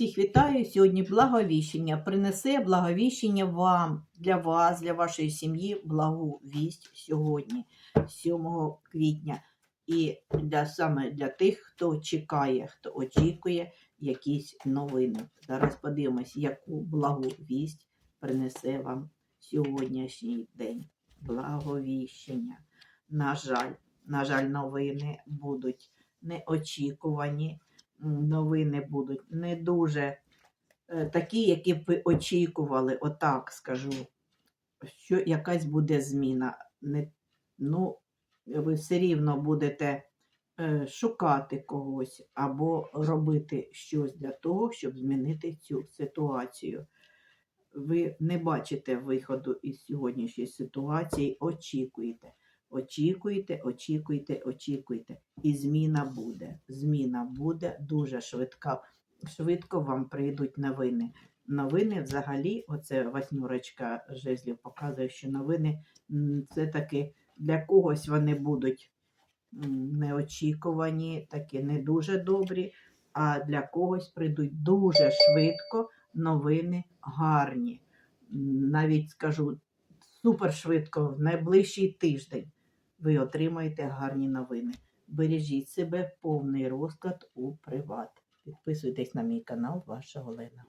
Всіх вітаю. Сьогодні благовіщення. Принесе благовіщення вам, для вас, для вашої сім'ї, благу вість сьогодні, 7 квітня. І для, саме для тих, хто чекає, хто очікує якісь новини. Зараз подивимось, яку благу вість принесе вам сьогоднішній день. Благовіщення. На жаль, на жаль, новини будуть неочікувані новини будуть не дуже е, такі, які б ви очікували, отак скажу, що якась буде зміна. Не, ну, ви все рівно будете е, шукати когось або робити щось для того, щоб змінити цю ситуацію. Ви не бачите виходу із сьогоднішньої ситуації, очікуєте. Очікуйте, очікуйте, очікуйте. І зміна буде. Зміна буде дуже швидка. Швидко вам прийдуть новини. Новини взагалі, оце восьмерочка жезлів показує, що новини це таки для когось вони будуть неочікувані, такі не дуже добрі, а для когось прийдуть дуже швидко новини гарні. Навіть скажу супер швидко, в найближчий тиждень ви отримаєте гарні новини. Бережіть себе, повний розклад у приват. Підписуйтесь на мій канал, ваша Олена.